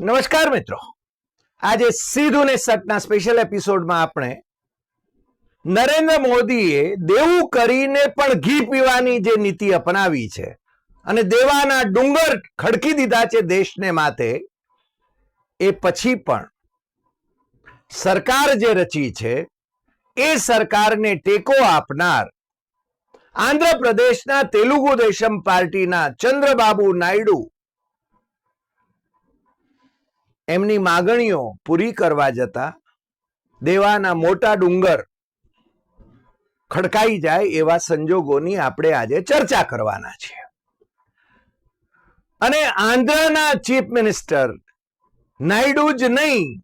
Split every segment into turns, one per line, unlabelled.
નમસ્કાર મિત્રો. આજે સીધું ને સટના સ્પેશિયલ એપિસોડમાં આપણે નરેન્દ્ર મોદીએ દેવું કરીને પણ ઘી પીવાની જે નીતિ અપનાવી છે અને દેવાના ડુંગર ખડકી દીધા છે દેશને માથે, એ પછી પણ સરકાર જે રચી છે, એ સરકારને ટેકો આપનાર આંધ્રપ્રદેશના તેલુગુ દેશમ પાર્ટીના ચંદ્રબાબુ નાયડુ એમની માગણીઓ પૂરી કરવા જતા દેવાના મોટા ડુંગર ખડકાઈ જાય એવા સંજોગોની આપણે આજે ચર્ચા કરવાના છે અને આંધ્રના ચીફ મિનિસ્ટર નાયડુ જ નહીં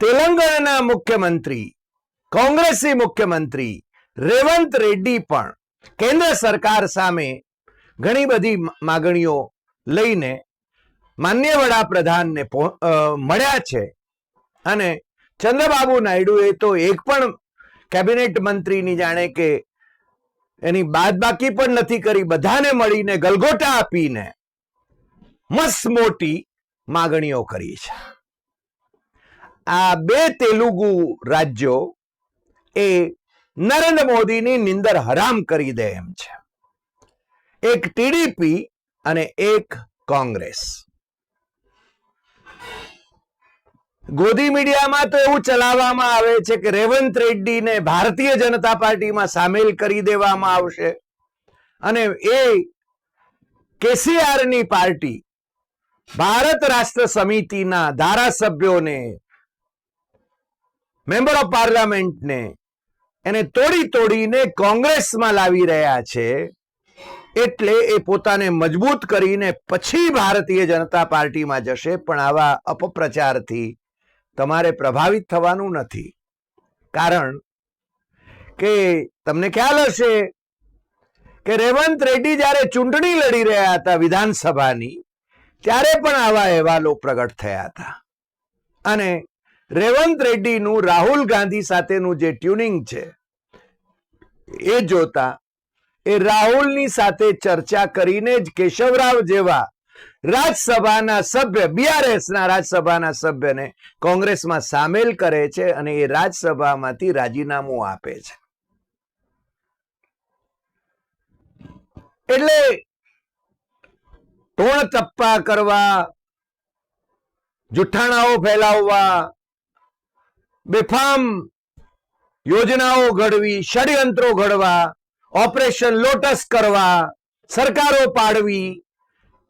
તેલંગાણાના મુખ્યમંત્રી, કોંગ્રેસી મુખ્યમંત્રી રેવંત રેડ્ડી પણ કેન્દ્ર સરકાર સામે ઘણી બધી માગણીઓ લઈને માન્ય વડાપ્રધાનને મળ્યા છે. અને ચંદ્રબાબુ નાયડુએ તો એક પણ કેબિનેટ મંત્રીની જાણે કે એની બાદબાકી પણ નથી કરી, બધાને મળીને ગલગોટા આપીને મસ્ત મોટી માગણીઓ કરી છે. આ બે તેલુગુ રાજ્યો એ નરેન્દ્ર મોદીની નિંદર હરામ કરી દે એમ છે. એક ટીડીપી અને એક કોંગ્રેસ. ગોદી મીડિયામાં તો એવું ચલાવવામાં આવે છે કે રેવંત રેડ્ડીને ભારતીય જનતા પાર્ટીમાં સામેલ કરી દેવામાં આવશે. અને એ કેસીઆરની પાર્ટી ભારત રાષ્ટ્ર સમિતિના ધારાસભ્યોને, મેમ્બર ઓફ પાર્લામેન્ટને, એને તોડી તોડીને કોંગ્રેસમાં લાવી રહ્યા છે. એટલે એ પોતાને મજબૂત કરીને પછી ભારતીય જનતા પાર્ટીમાં જશે, પણ આવા અપપ્રચારથી તમારે પ્રભાવિત થવાનું નથી. કારણ કે તમને ખ્યાલ હશે કે રેવંત રેડ્ડી જ્યારે ચૂંટણી લડી રહ્યા હતા વિધાનસભાની, ત્યારે પણ આવા અહેવાલો પ્રગટ થયા હતા. અને રેવંત રેડ્ડીનું રાહુલ ગાંધી સાથેનું જે ટ્યુનિંગ છે, એ જોતા એ રાહુલની સાથે ચર્ચા કરીને જ કેશવરાવ જેવા રાજ્યસભાના સભ્ય બીઆરએસના રાજ્યસભાના સભ્યને કોંગ્રેસમાં સામેલ કરે છે અને એ રાજ્યસભામાંથી રાજીનામું આપે છે. એટલે ટોણ ટપ્પા કરવા, જુઠ્ઠાણાઓ ફેલાવવા, બેફામ યોજનાઓ ઘડવી, ષડયંત્રો ઘડવા, ઓપરેશન લોટસ કરવા, સરકારો પાડવી,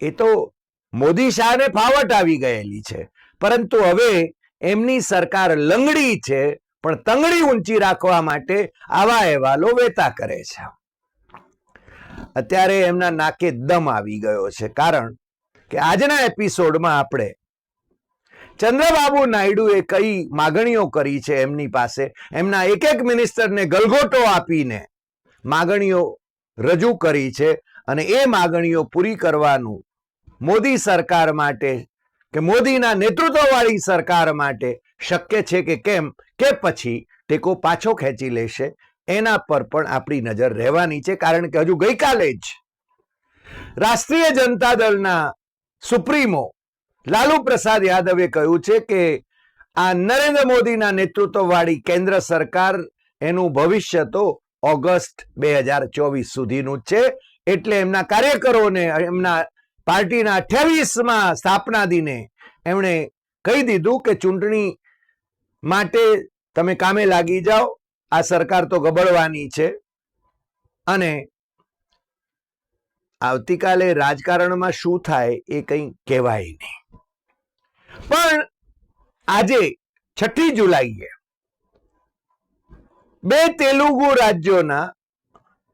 એ તો મોદી શાહને ફાવટ આવી ગયેલી છે. પરંતુ હવે એમની સરકાર લંગડી છે, પણ તંગડી ઊંચી રાખવા માટે આવા અહેવાલો વેતા કરે છે. અત્યારે એમના નાકે દમ આવી ગયો છે, કારણ કે આજના એપિસોડમાં આપણે ચંદ્રબાબુ નાયડુએ કઈ માગણીઓ કરી છે એમની પાસે? એમના એક એક મિનિસ્ટરને ગલગોટો આપીને માગણીઓ રજૂ કરી છે અને એ માગણીઓ પૂરી કરવાનું મોદી સરકાર માટે કે મોદીના નેતૃત્વવાળી સરકાર માટે શક્ય છે કે કેમ? કે પછી ટેકો પાછો ખેંચી લેશે. એના પર પણ આપણી નજર રહેવાની છે, કારણ કે હજુ ગઈકાલે જ રાષ્ટ્રીય જનતા દળના સુપ્રીમો લાલુ પ્રસાદ યાદવે કહ્યું છે કે આ નરેન્દ્ર મોદીના નેતૃત્વવાળી કેન્દ્ર સરકાર એનું ભવિષ્ય તો ઓગસ્ટ બે હજાર ચોવીસ સુધીનું જ છે. એટલે એમના કાર્યકરોને, એમના પાર્ટીના અઠ્યાવીસમાં સ્થાપના દિને એમણે કહી દીધું કે ચૂંટણી માટે તમે કામે લાગી જાઓ, આ સરકાર તો ગબડવાની છે. અને આવતીકાલે રાજકારણમાં શું થાય એ કંઈ કહેવાય નહીં. પણ આજે છઠ્ઠી જુલાઈએ બે તેલુગુ રાજ્યોના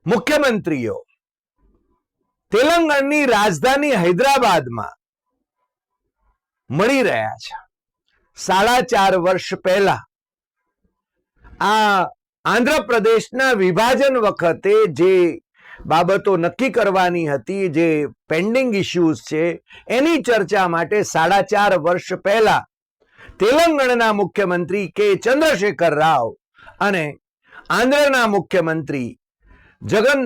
મુખ્યમંત્રીઓ તેલંગાણની રાજધાની હૈદરાબાદમાં મળી રહ્યા છે. સાડા ચાર વર્ષ પહેલા આ આંધ્રપ્રદેશના વિભાજન વખતે જે બાબતો નક્કી કરવાની હતી, જે પેન્ડિંગ ઇસ્યુઝ છે, એની ચર્ચા માટે સાડા ચાર વર્ષ પહેલા તેલંગાણાના મુખ્યમંત્રી કે ચંદ્રશેખર રાવ અને આંધ્રના મુખ્યમંત્રી જગન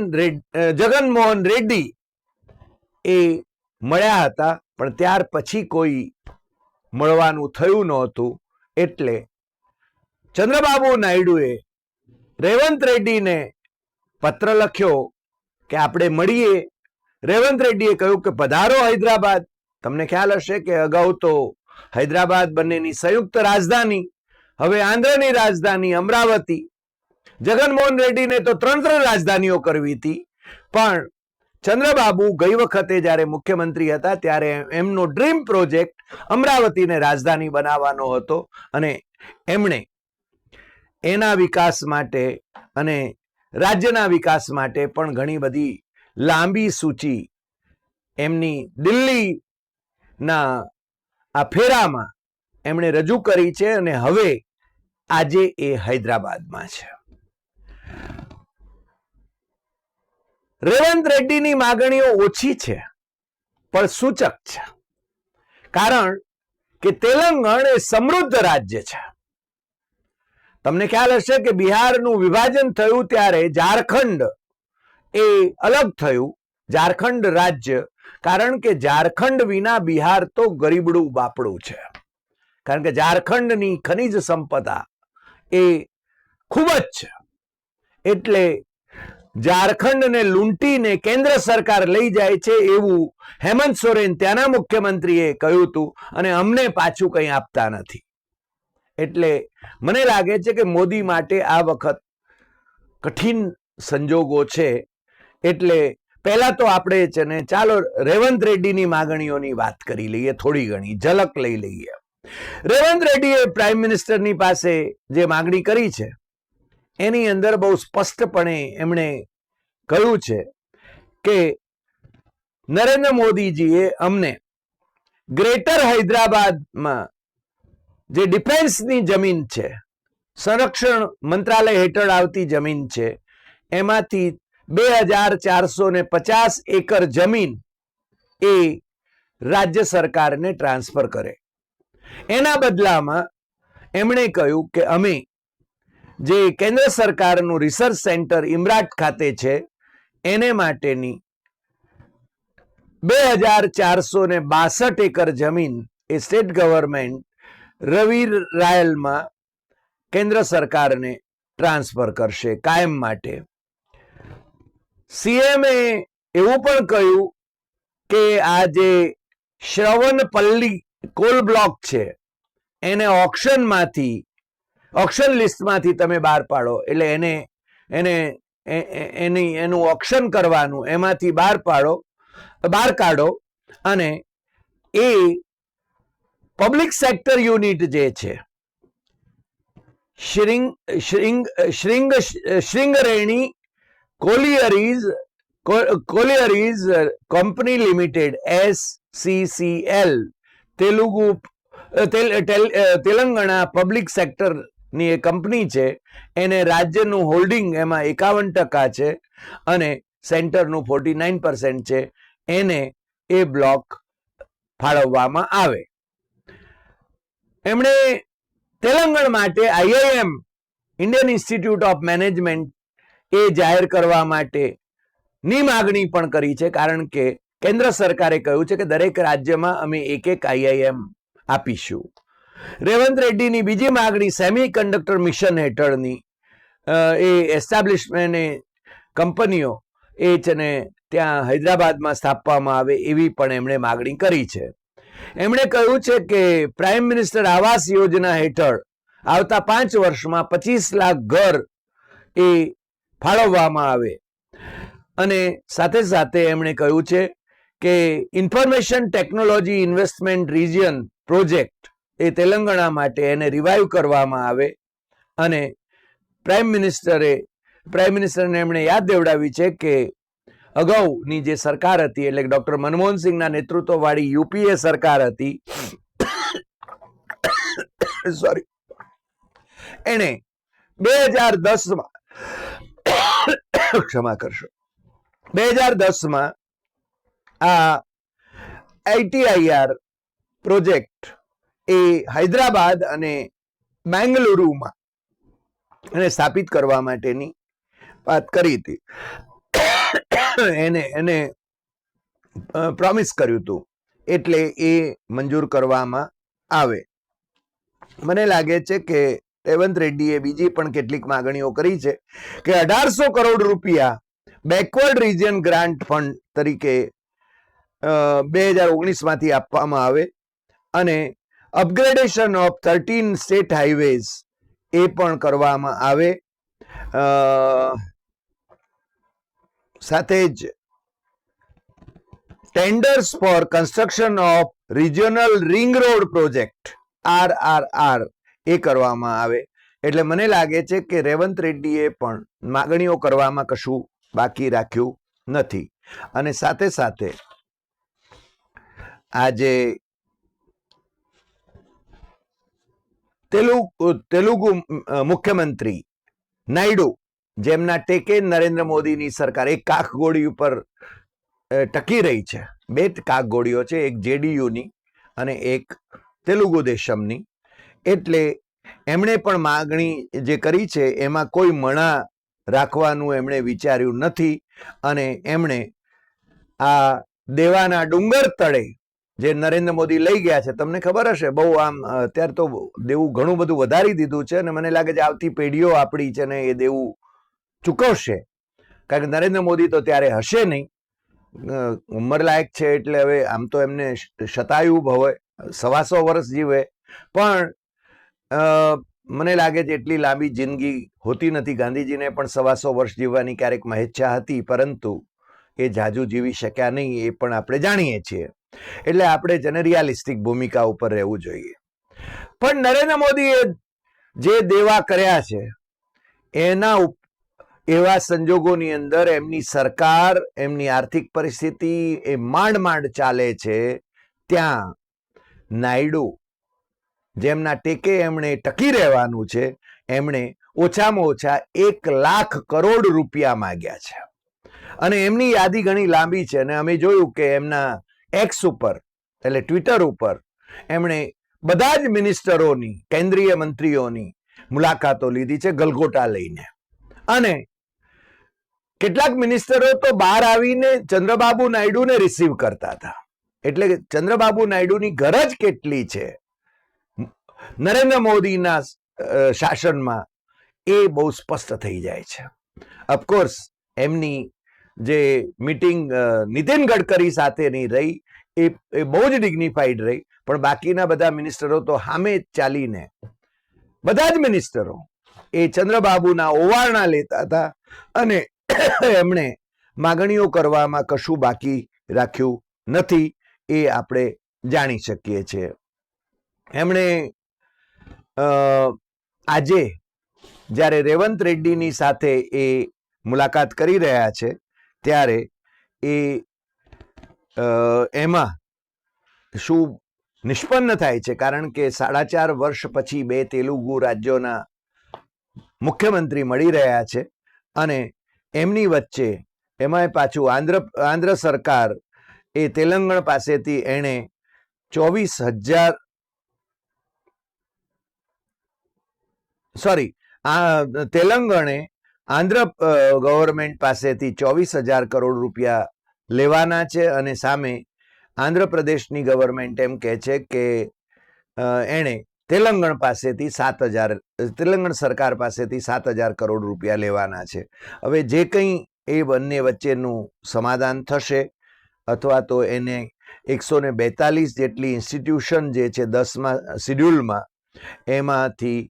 જગનમોહન રેડ્ડી એ મળ્યા હતા, પણ ત્યાર પછી કોઈ મળવાનું થયું નહોતું. એટલે ચંદ્રબાબુ નાયડુએ રેવંત રેડ્ડીને પત્ર લખ્યો કે આપણે મળીએ. રેવંત રેડ્ડીએ કહ્યું કે, પધારો હૈદરાબાદ. તમને ખ્યાલ હશે કે અગાઉ તો હૈદરાબાદ બંનેની સંયુક્ત રાજધાની, હવે આંધ્રની રાજધાની અમરાવતી. જગનમોહન રેડ્ડીને તો ત્રણ ત્રણ રાજધાનીઓ કરવી હતી. પણ ચંદ્રબાબુ ગઈ વખતે જ્યારે મુખ્યમંત્રી હતા, ત્યારે એમનો ડ્રીમ પ્રોજેક્ટ અમરાવતીને રાજધાની બનાવવાનો હતો અને એમણે એના વિકાસ માટે અને રાજ્યના વિકાસ માટે પણ ઘણી બધી લાંબી સૂચિ એમની દિલ્હીના આ ફેરામાં એમણે રજૂ કરી છે અને હવે આજે એ હૈદરાબાદમાં છે. રેવંત રેડ્ડીની માગણીઓ ઓછી છે, પણ સૂચક છે. કારણ કે તેલંગણ એ સમૃદ્ધ રાજ્ય છે. તમને ખ્યાલ હશે કે બિહારનું વિભાજન થયું ત્યારે ઝારખંડ એ અલગ થયું, ઝારખંડ રાજ્ય, કારણ કે ઝારખંડ વિના બિહાર તો ગરીબડું બાપડું છે. કારણ કે ઝારખંડની ખનિજ સંપદા એ ખૂબ જ છે. એટલે ઝારખંડને લૂંટીને કેન્દ્ર સરકાર લઈ જાય છે એવું હેમંત સોરેન ત્યાંના મુખ્યમંત્રીએ કહ્યું હતું અને અમને પાછું કંઈ આપતા નથી. એટલે મને લાગે છે કે મોદી માટે આ વખત કઠિન સંજોગો છે. એટલે પહેલા તો આપણે છે ને, ચાલો રેવંત રેડ્ડીની માગણીઓની વાત કરી લઈએ થોડી ઘણી, ઝલક લઈ લઈએ. રેવંત રેડ્ડીએ પ્રાઇમ મિનિસ્ટરની પાસે જે માગણી કરી છે એની અંદર બહુ સ્પષ્ટપણે એમણે કહ્યું છે કે નરેન્દ્ર મોદીજીએ અમને ગ્રેટર હૈદરાબાદમાં જે ડિફેન્સની જમીન છે, સંરક્ષણ મંત્રાલય હેઠળ આવતી જમીન છે, એમાંથી બે હજાર ચારસો ને પચાસ એકર જમીન એ રાજ્ય સરકારને ટ્રાન્સફર કરે. એના બદલામાં એમણે કહ્યું કે અમે જે કેન્દ્ર સરકારનું રિસર્ચ સેન્ટર ઇમરાટ ખાતે છે, એને માટેની બે હજાર ચારસો ને બાસઠ એકર જમીન એ સ્ટેટ ગવર્મેન્ટ રવિ રાયલમાં કેન્દ્ર સરકારને ટ્રાન્સફર કરશે કાયમ માટે. સીએમએ એવું પણ કહ્યું કે આ જે શ્રવણ પલ્લી કોલ બ્લોક છે, એને ઓક્શનમાંથી ઓક્શન લિસ્ટમાંથી તમે બહાર પાડો એટલે એને એને એની, એનું ઓક્શન કરવાનું એમાંથી બહાર પાડો, બહાર કાઢો અને એ પબ્લિક સેક્ટર યુનિટ જે છે, શ્રિંગ શ્રિંગ શ્રિંગ, Singareni collieries collieries company limited S SCCL Telugu, તેલ- તેલ- તેલંગાણા પબ્લિક સેક્ટર ની એ કંપની છે, એને રાજ્યનું હોલ્ડિંગ એમાં એકાવન ટકા છે અને સેન્ટરનું ફોર્ટી નાઇન પર્સન્ટ છે, એને એ બ્લોક ફાળવવામાં આવે. એમણે તેલંગણ માટે IIM Indian Institute of Management એ જાહેર કરવા માટે ની માગણી પણ કરી છે, કારણ કે કેન્દ્ર સરકારે કહ્યું છે કે દરેક રાજ્યમાં અમે એક એક આઈઆઈએમ આપીશું. રેવંત રેડ્ડીની બીજી માગણી સેમી કંડક્ટર મિશન હેઠળની એ એસ્ટાબ્લિશમેન્ટ કંપનીઓ એ છે ને ત્યાં હૈદરાબાદમાં સ્થાપવામાં આવે એવી પણ એમણે માગણી કરી છે. એમણે કહ્યું છે કે પ્રાઇમ મિનિસ્ટર આવાસ યોજના હેઠળ આવતા પાંચ વર્ષમાં પચીસ લાખ ઘર એ ફાળવવામાં આવે. અને સાથે સાથે એમણે કહ્યું છે કે information technology investment region project એ તેલંગણા માટે એને રિવાઈવ કરવામાં આવે. અને પ્રાઇમ મિનિસ્ટરે પ્રાઇમ મિનિસ્ટરને એમણે યાદ દેવડાવી છે કે અગાઉની જે સરકાર હતી, એટલે ડૉક્ટર મનમોહનસિંહના નેતૃત્વવાળી યુપીએ સરકાર હતી. સોરી એણે બે હજાર દસમાં, ક્ષમા કરશો. બે હજાર દસમાં આ આઈટીઆઈઆર પ્રોજેક્ટ એ હૈદરાબાદ અને બેંગલુરુમાં એને સ્થાપિત કરવા માટેની વાત કરી હતી. એને એને પ્રોમિસ કર્યું હતું. એટલે એ મંજૂર કરવામાં આવે. મને લાગે છે કે રેવંત રેડ્ડીએ બીજી પણ કેટલીક માગણીઓ કરી છે કે અઢારસો કરોડ રૂપિયા બેકવર્ડ રિજિયન ગ્રાન્ટ ફંડ તરીકે બે હજાર ઓગણીસમાંથી આપવામાં આવે અને upgradation of thirteen state highways એ પણ કરવામાં આવે. સાથે જ tenders for construction of regional ring road project R R R એ કરવામાં આવે. એટલે મને લાગે છે કે રેવંત રેડ્ડીએ પણ માગણીઓ કરવામાં કશું બાકી રાખ્યું નથી. અને સાથે સાથે આજે તેલુગુ તેલુગુ મુખ્યમંત્રી નાયડુ, જેમના ટેકે નરેન્દ્ર મોદીની સરકાર એક કાખગોળી ઉપર ટકી રહી છે. બે જ કાખગોળીઓ છે, એક જેડીયુની અને એક તેલુગુ દેશમની. એટલે એમણે પણ માગણી જે કરી છે, એમાં કોઈ મણા રાખવાનું એમણે વિચાર્યું નથી અને એમણે આ દેવાના ડુંગર તળે જે નરેન્દ્ર મોદી લઈ ગયા છે, તમને ખબર હશે, બહુ આમ અત્યારે તો દેવું ઘણું બધું વધારી દીધું છે અને મને લાગે છે આવતી પેઢીઓ આપણી છે ને એ દેવું ચૂકવશે. કારણ કે નરેન્દ્ર મોદી તો ત્યારે હશે નહીં. ઉંમરલાયક છે એટલે હવે આમ તો એમને શતાયુ ભવે સવાસો વર્ષ જીવે. પણ મને લાગે છે એટલી લાંબી જિંદગી હોતી નથી. ગાંધીજીને પણ સવાસો વર્ષ જીવવાની ક્યારેક મહેચ્છા હતી, પરંતુ એ જાજુ જીવી શક્યા નહીં એ પણ આપણે જાણીએ છીએ. એટલે આપણે જેને રિયાલિસ્ટિક ભૂમિકા ઉપર રહેવું જોઈએ. પણ નરેન્દ્ર મોદીએ જે દેવા કર્યા છે, એના એવા સંજોગોની અંદર એમની સરકાર, એમની આર્થિક પરિસ્થિતિ, એ માંડ માંડ ચાલે છે, ત્યાં નાયડુ, જેમના ટેકે એમણે ટકી રહેવાનું છે, એમણે ઓછામાં ઓછા એક લાખ કરોડ રૂપિયા માંગ્યા છે. અને એમની યાદી ઘણી લાંબી છે અને અમે જોયું કે એમના એક્સ ઉપર, એટલે ટ્વિટર ઉપર, એમણે બધા જ મિનિસ્ટરોની કેન્દ્રીય મંત્રીઓની મુલાકાતો લીધી છે ગલગોટા લઈને. અને કેટલાક મિનિસ્ટરો તો બહાર આવીને ચંદ્રબાબુ નાયડુને રિસીવ કરતા હતા. એટલે ચંદ્રબાબુ નાયડુની ગરજ કેટલી છે? નરેન્દ્ર મોદીના શાસનમાં એ બહુ સ્પષ્ટ થઈ જાય છે. ઓફકોર્સ એમની જે મીટિંગ નીતિન ગડકરી સાથેની રહી, એ એ બહુ જ ડિગ્નિફાઈડ રહી. પણ બાકીના બધા મિનિસ્ટરો તો સામે ચાલીને, બધા જ મિનિસ્ટરો એ ચંદ્રબાબુના ઓવારણા લેતા હતા અને એમણે માગણીઓ કરવામાં કશું બાકી રાખ્યું નથી એ આપણે જાણી શકીએ છીએ. એમણે આજે જ્યારે રેવંત રેડ્ડીની સાથે એ મુલાકાત કરી રહ્યા છે ત્યારે એ એમાં શું નિષ્પન્ન થાય છે? કારણ કે સાડા ચાર વર્ષ પછી બે તેલુગુ રાજ્યોના મુખ્યમંત્રી મળી રહ્યા છે અને એમની વચ્ચે એમાંય પાછું આંધ્ર આંધ્ર સરકાર એ તેલંગણ પાસેથી એણે ચોવીસ હજાર સોરી, આ તેલંગણે આંધ્ર ગવર્મેન્ટ પાસેથી ચોવીસ હજાર કરોડ રૂપિયા લેવાના છે અને સામે આંધ્રપ્રદેશની ગવર્મેન્ટ એમ કહે છે કે એણે તેલંગણ પાસેથી સાત હજાર, તેલંગણ સરકાર પાસેથી સાત હજાર કરોડ રૂપિયા લેવાના છે. હવે જે કંઈ એ બંને વચ્ચેનું સમાધાન થશે અથવા તો એને એકસો ને બેતાલીસ જેટલી ઇન્સ્ટિટ્યુશન જે છે દસમાં શિડ્યુલમાં એમાંથી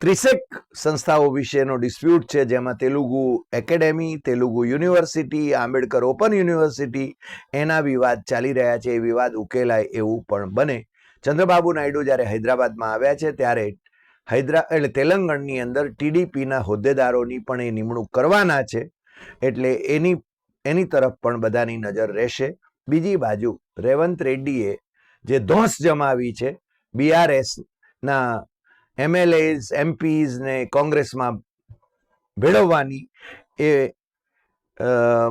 ત્રીસેક સંસ્થાઓ વિશેનો ડિસ્પ્યુટ છે, જેમાં Telugu academy, Telugu university, Ambedkar open university, એના વિવાદ ચાલી રહ્યા છે, એ વિવાદ ઉકેલાય એવું પણ બને. ચંદ્રબાબુ નાયડુ જ્યારે હૈદરાબાદમાં આવ્યા છે, ત્યારે હૈદરા, એટલે તેલંગણની અંદર ટીડીપીના હોદ્દેદારોની પણ એ નિમણૂક કરવાના છે, એટલે એની એની તરફ પણ બધાની નજર રહેશે. બીજી બાજુ રેવંત રેડ્ડીએ જે ધોંસ જમાવી છે બીઆરએસ ના એમએલએઝ એમપીઝ ને કોંગ્રેસમાં ભેળવવાની એ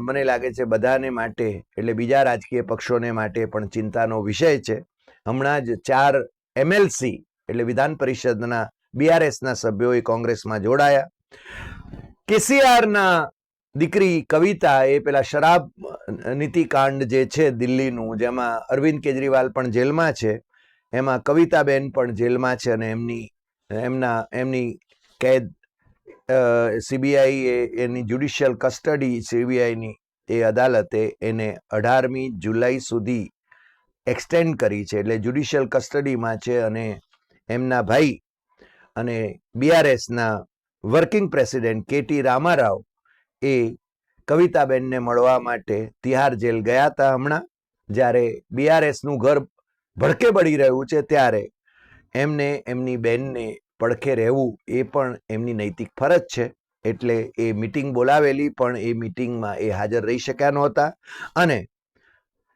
મને લાગે છે બધાને માટે, એટલે બીજા રાજકીય પક્ષોને માટે પણ ચિંતાનો વિષય છે. હમણાં જ ચાર એમએલસી એટલે વિધાન પરિષદના બીઆરએસના સભ્યોએ કોંગ્રેસમાં જોડાયા. કેસીઆરના દીકરી કવિતા એ પેલા શરાબ નીતિકાંડ જે છે દિલ્હીનું, જેમાં અરવિંદ કેજરીવાલ પણ જેલમાં છે, એમાં કવિતાબેન પણ જેલમાં છે અને એમની એમના, એમની કેદ સીબીઆઈ એની જ્યુડિશિયલ કસ્ટડી સીબીઆઈની એ અદાલતે એને અઢારમી જુલાઈ સુધી એક્સટેન્ડ કરી છે. એટલે જ્યુડિશિયલ કસ્ટડીમાં છે અને એમના ભાઈ અને બીઆરએસના વર્કિંગ પ્રેસિડેન્ટ કેટી રામારાવ એ કવિતાબેનને મળવા માટે તિહાર જેલ ગયા હતા હમણાં. જ્યારે બીઆરએસનું ઘર ભડકે બળી રહ્યું છે ત્યારે એમને, એમની બેનને પડખે રહેવું એ પણ એમની નૈતિક ફરજ છે. એટલે એ મિટિંગ બોલાવેલી, પણ એ મિટિંગમાં એ હાજર રહી શક્યા નહોતા. અને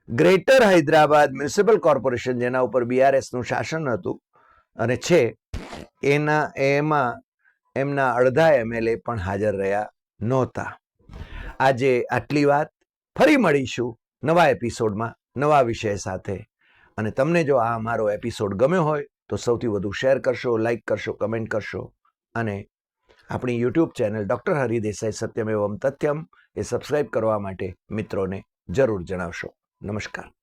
ગ્રેટર હૈદરાબાદ મ્યુનિસિપલ કોર્પોરેશન, જેના ઉપર બીઆરએસનું શાસન હતું, અને છે, એના, એમાં એમના અડધા એમએલએ પણ હાજર રહ્યા નહોતા. આજે આટલી વાત. ફરી મળીશું નવા એપિસોડમાં, નવા વિષય સાથે. અને તમને જો આ અમારો એપિસોડ ગમ્યો હોય તો સૌથી વધુ શેર કરશો લાઇક કરશો, કમેન્ટ કરશો. અને આપણી YouTube channel doctor Hari Desai Satyam Evam Tathyam એ સબસ્ક્રાઈબ કરવા માટે મિત્રોને જરૂર જણાવશો. નમસ્કાર.